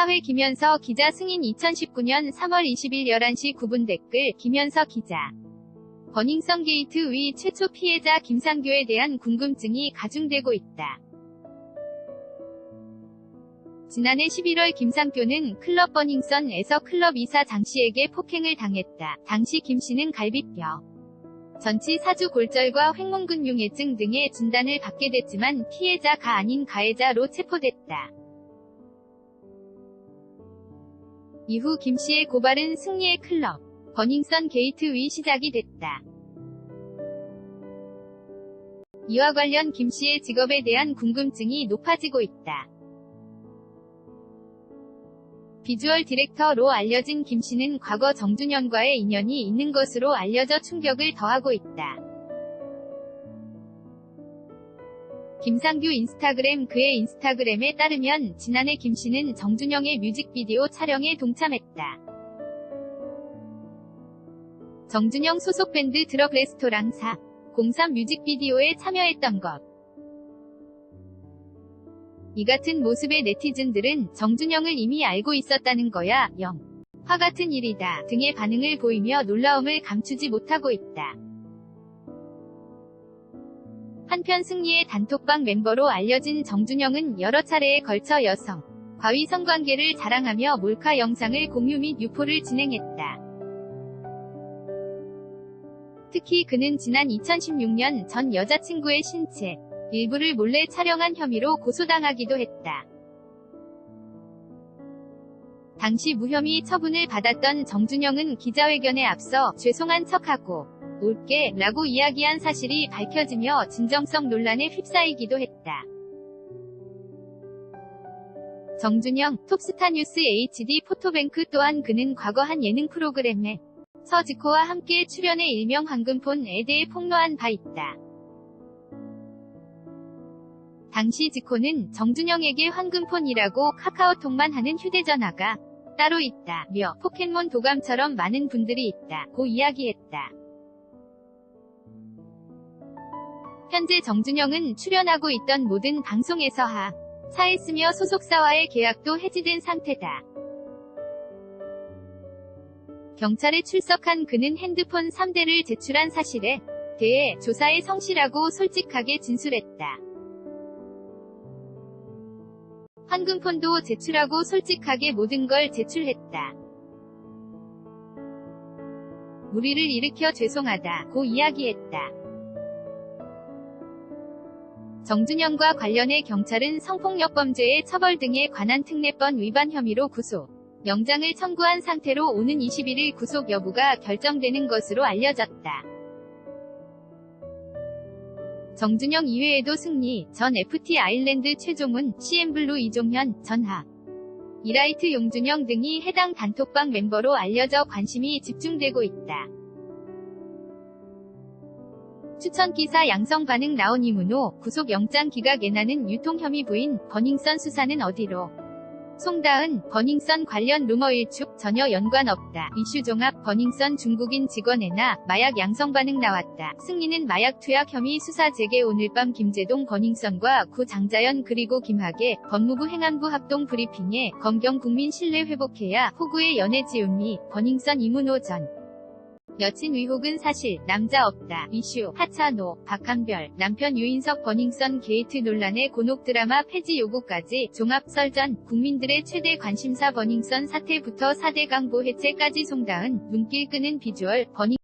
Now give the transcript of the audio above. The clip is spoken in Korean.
사회 김현서 기자 승인 2019년 3월 20일 11시 9분 댓글 김현서 기자 버닝썬 게이트 위 최초 피해자 김상교에 대한 궁금증이 가중되고 있다. 지난해 11월 김상교는 클럽 버닝썬에서 클럽 이사 장 씨에게 폭행을 당했다. 당시 김 씨는 갈비뼈, 전치 사주 골절과 횡문근융해증 등의 진단을 받게 됐지만 피해자가 아닌 가해자로 체포됐다. 이후 김 씨의 고발은 승리의 클럽, 버닝썬 게이트 위 시작이 됐다. 이와 관련 김 씨의 직업에 대한 궁금증이 높아지고 있다. 비주얼 디렉터로 알려진 김 씨는 과거 정준영과의 인연이 있는 것으로 알려져 충격을 더하고 있다. 김상규 인스타그램 그의 인스타그램에 따르면 지난해 김 씨는 정준영의 뮤직비디오 촬영에 동참했다. 정준영 소속 밴드 드럭 레스토랑사 03 뮤직비디오에 참여했던 것. 이 같은 모습의 네티즌들은 정준영을 이미 알고 있었다는 거야, 영. 화 같은 일이다 등의 반응을 보이며 놀라움을 감추지 못하고 있다. 한편 승리의 단톡방 멤버로 알려진 정준영은 여러 차례에 걸쳐 여성, 과위 성관계를 자랑하며 몰카 영상을 공유 및 유포를 진행했다. 특히 그는 지난 2016년 전 여자친구의 신체, 일부를 몰래 촬영한 혐의로 고소당하기도 했다. 당시 무혐의 처분을 받았던 정준영은 기자회견에 앞서 죄송한 척하고 올게 라고 이야기한 사실이 밝혀지며 진정성 논란에 휩싸이기도 했다. 정준영, 톱스타 뉴스 HD 포토뱅크 또한 그는 과거 한 예능 프로그램에 서지코와 함께 출연해 일명 황금폰에 대해 폭로한 바 있다. 당시 지코는 정준영에게 황금폰이라고 카카오톡만 하는 휴대전화가 따로 있다 며 포켓몬 도감처럼 많은 분들이 있다 고 이야기했다. 현재 정준영은 출연하고 있던 모든 방송에서 하 사했으며 소속사와의 계약도 해지된 상태다. 경찰에 출석한 그는 핸드폰 3대를 제출한 사실에 대해 조사에 성실하고 솔직하게 진술했다. 황금폰도 제출하고 솔직하게 모든 걸 제출했다. 무리를 일으켜 죄송하다 고 이야기했다. 정준영과 관련해 경찰은 성폭력 범죄의 처벌 등에 관한 특례법 위반 혐의로 구속, 영장을 청구한 상태로 오는 21일 구속 여부가 결정되는 것으로 알려졌다. 정준영 이외에도 승리, 전 FT 아일랜드 최종훈, CM블루 이종현, 전하, 이라이트 용준영 등이 해당 단톡방 멤버로 알려져 관심이 집중되고 있다. 추천기사 양성 반응 나온 이문호, 구속영장 기각 예나는 유통 혐의 부인, 버닝썬 수사는 어디로? 송다은, 버닝썬 관련 루머 일축 전혀 연관 없다. 이슈 종합 버닝썬 중국인 직원 애나 마약 양성 반응 나왔다. 승리는 마약 투약 혐의 수사 재개 오늘 밤 김재동 버닝썬과 구 장자연 그리고 김학의 법무부 행안부 합동 브리핑에 검경 국민 신뢰 회복해야 호구의 연애 지음미 버닝썬 이문호 전 여친 의혹은 사실, 남자 없다, 이슈, 하차노, 박한별, 남편 유인석 버닝썬 게이트 논란의 곤혹 드라마 폐지 요구까지 종합설전, 국민들의 최대 관심사 버닝썬 사태부터 4대 강보 해체까지 송다은, 눈길 끄는 비주얼, 버닝